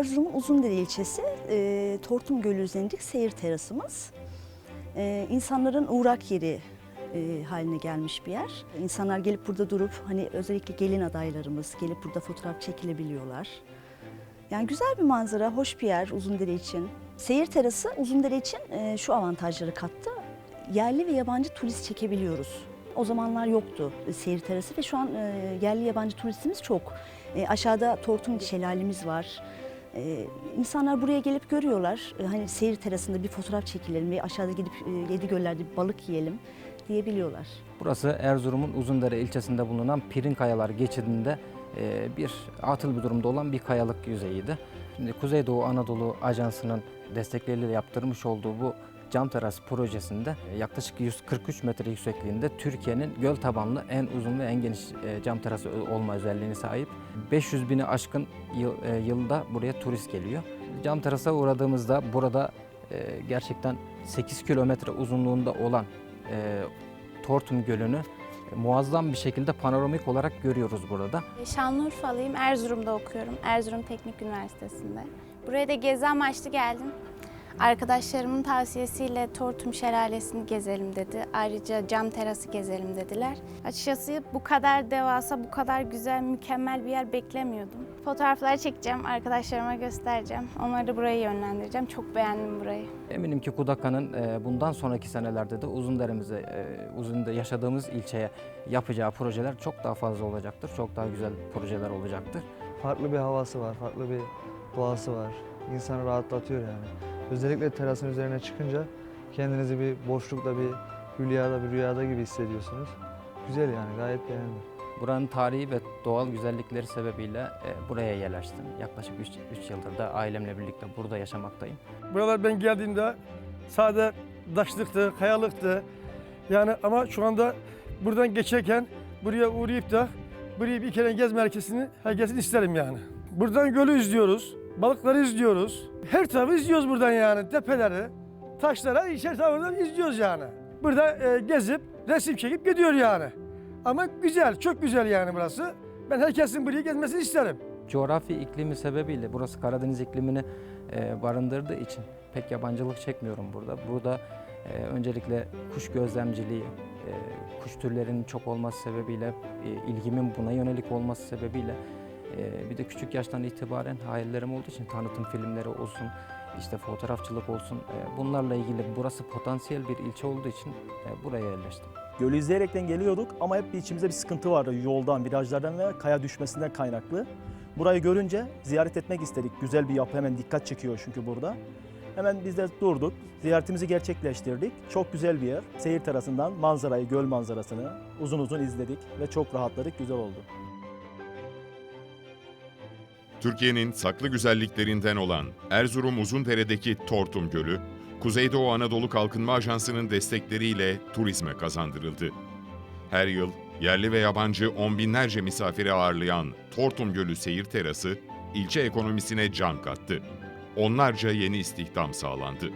Erzurum'un Uzundere ilçesi e, Tortum Gölü üzerindeki seyir terasımız. E, insanların uğrak yeri e, haline gelmiş bir yer. İnsanlar gelip burada durup hani özellikle gelin adaylarımız gelip burada fotoğraf çekilebiliyorlar. Yani güzel bir manzara, hoş bir yer Uzundere için. Seyir terası Uzundere için e, şu avantajları kattı. Yerli ve yabancı turist çekebiliyoruz. O zamanlar yoktu e, seyir terası ve şu an e, yerli yabancı turistimiz çok. E, aşağıda Tortum şelalemiz var. E, insanlar buraya gelip görüyorlar. E, hani seyir terasında bir fotoğraf çekilelim ve aşağıda gidip e, Yedigöller'de bir balık yiyelim diyebiliyorlar. Burası Erzurum'un Uzundere ilçesinde bulunan Pirin Kayalar geçidinde e, bir atıl bir durumda olan bir kayalık yüzeyiydi. Şimdi Kuzeydoğu Anadolu Ajansı'nın destekleriyle yaptırmış olduğu bu cam teras projesinde e, yaklaşık 143 metre yüksekliğinde Türkiye'nin göl tabanlı en uzun ve en geniş e, cam terası olma özelliğine sahip. 500 bini aşkın yıl- e, yılda buraya turist geliyor. Cam terasa uğradığımızda burada e, gerçekten 8 kilometre uzunluğunda olan e, Tortum Gölü'nü muazzam bir şekilde panoramik olarak görüyoruz burada. Şanlıurfalıyım, Erzurum'da okuyorum. Erzurum Teknik Üniversitesi'nde. Buraya da gezi amaçlı geldim. Arkadaşlarımın tavsiyesiyle Tortum Şelalesi'ni gezelim dedi. Ayrıca cam terası gezelim dediler. Açıkçası bu kadar devasa, bu kadar güzel, mükemmel bir yer beklemiyordum. Fotoğraflar çekeceğim, arkadaşlarıma göstereceğim. Onları da buraya yönlendireceğim. Çok beğendim burayı. Eminim ki Kudaka'nın e, bundan sonraki senelerde de Uzundere'mize, Uzun'da yaşadığımız ilçeye yapacağı projeler çok daha fazla olacaktır. Çok daha güzel projeler olacaktır. farklı bir havası var, farklı bir doğası var. İnsanı rahatlatıyor yani. Özellikle terasın üzerine çıkınca kendinizi bir boşlukta, bir hülyada, bir rüyada gibi hissediyorsunuz. Güzel yani, gayet beğendim. Buranın tarihi ve doğal güzellikleri sebebiyle e, buraya yerleştim. Yaklaşık 3 yıldır da ailemle birlikte burada yaşamaktayım. Buralar ben geldiğimde sade taşlıktı, kayalıktı. Yani ama şu anda buradan geçerken buraya uğrayıp da burayı bir kere gez merkezini herkesin isterim yani. Buradan gölü izliyoruz, balıkları izliyoruz. Her tarafı izliyoruz buradan yani. Tepeleri, taşlara, içer tarafından izliyoruz yani. Burada e, gezip resim çekip gidiyor yani. Ama güzel, çok güzel yani burası. Ben herkesin burayı gezmesini isterim. Coğrafi iklimi sebebiyle burası Karadeniz iklimini e, barındırdığı için pek yabancılık çekmiyorum burada. Burada e, öncelikle kuş gözlemciliği, e, kuş türlerinin çok olması sebebiyle, e, ilgimin buna yönelik olması sebebiyle e, bir de küçük yaştan itibaren hayallerim olduğu için tanıtım filmleri olsun, işte fotoğrafçılık olsun e, bunlarla ilgili burası potansiyel bir ilçe olduğu için e, buraya yerleştim. Gölü izleyerekten geliyorduk ama hep bir içimizde bir sıkıntı vardı yoldan, virajlardan ve kaya düşmesinden kaynaklı. Burayı görünce ziyaret etmek istedik. Güzel bir yapı hemen dikkat çekiyor çünkü burada. Hemen biz de durduk, ziyaretimizi gerçekleştirdik. Çok güzel bir yer. Seyir terasından manzarayı, göl manzarasını uzun uzun izledik ve çok rahatladık, güzel oldu. Türkiye'nin saklı güzelliklerinden olan Erzurum Uzundere'deki Tortum Gölü, Kuzeydoğu Anadolu Kalkınma Ajansı'nın destekleriyle turizme kazandırıldı. Her yıl yerli ve yabancı on binlerce misafiri ağırlayan Tortum Gölü Seyir Terası, ilçe ekonomisine can kattı. Onlarca yeni istihdam sağlandı.